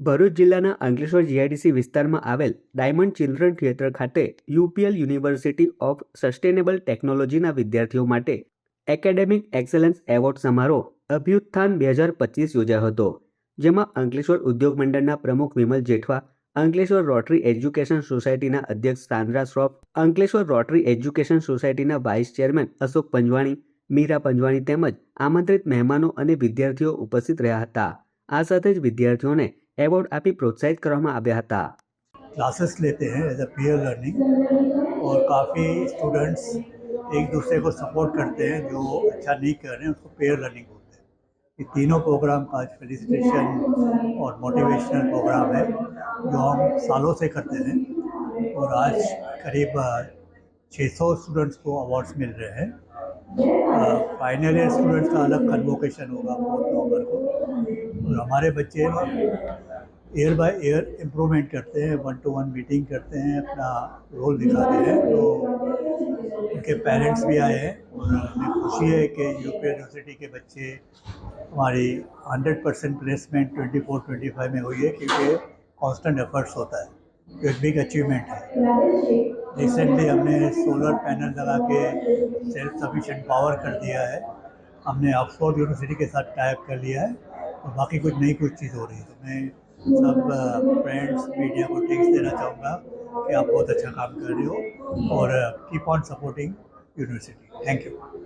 ભરૂચ જિલ્લાના અંકલેશ્વર જીઆઈડીસી વિસ્તારમાં આવેલ ડાયમંડ ચિલ્ડ્રન થિયેટર ખાતે યુપીએલ યુનિવર્સિટી ઓફ સસ્ટેનેબલ ટેકનોલોજીના વિદ્યાર્થીઓ માટે એકેડેમિક એક્સલન્સ એવોર્ડ સમારોહ અભ્યુત્થાન બે હજાર પચીસ યોજાયો હતો, જેમાં અંકલેશ્વર ઉદ્યોગ મંડળના પ્રમુખ વિમલ જેઠવા, અંકલેશ્વર રોટરી એજ્યુકેશન સોસાયટીના અધ્યક્ષ Sandra Shroff, Ankleshwar rotary education સોસાયટીના વાઇસ ચેરમેન અશોક પંજવાણી, મીરા પંજવાણી તેમજ આમંત્રિત મહેમાનો અને વિદ્યાર્થીઓ ઉપસ્થિત રહ્યા હતા. આ સાથે જ વિદ્યાર્થીઓને એવોર્ડ આપી પ્રોત્સાહિત કરવામાં આવ્યા હતા क्लासेस लेते हैं एज अ पीयर लर्निंग और काफ़ी स्टूडेंट्स एक दूसरे को सपोर्ट करते हैं जो अच्छा नहीं कर रहे हैं उसको पेयर लर्निंग बोलते हैं ये तीनों प्रोग्राम का आज फेलिसिटेशन और मोटिवेशनल प्रोग्राम है जो हम सालों से करते हैं और आज करीब छः सौ स्टूडेंट्स को अवार्ड्स मिल रहे हैं फाइनल ईयर स्टूडेंट्स का अलग कन्वोकेशन होगा फोर्थ नवंबर को और हमारे बच्चे ईयर बाय ईयर इम्प्रूवमेंट करते हैं वन टू वन मीटिंग करते हैं, अपना रोल दिखाते हैं तो उनके पेरेंट्स भी आए हैं और हमें खुशी है कि यूपी यूनिवर्सिटी के बच्चे हमारी hundred percent placement twenty four twenty five में हुई है, क्योंकि कांस्टेंट एफर्ट्स होता है, जो एक बिग अचीवमेंट है। रिसेंटली हमने सोलर पैनल लगा के सेल्फ सफिशेंट पावर कर दिया है, हमने ऑक्सफोर्ड यूनिवर्सिटी के साथ टाइप कर लिया है, और बाकी कुछ नई कुछ चीज़ हो रही है। तो मैं सब फ्रेंड्स मीडिया को टिप्स देना चाहूँगा कि आप बहुत अच्छा काम कर रहे हो और keep on supporting university thank you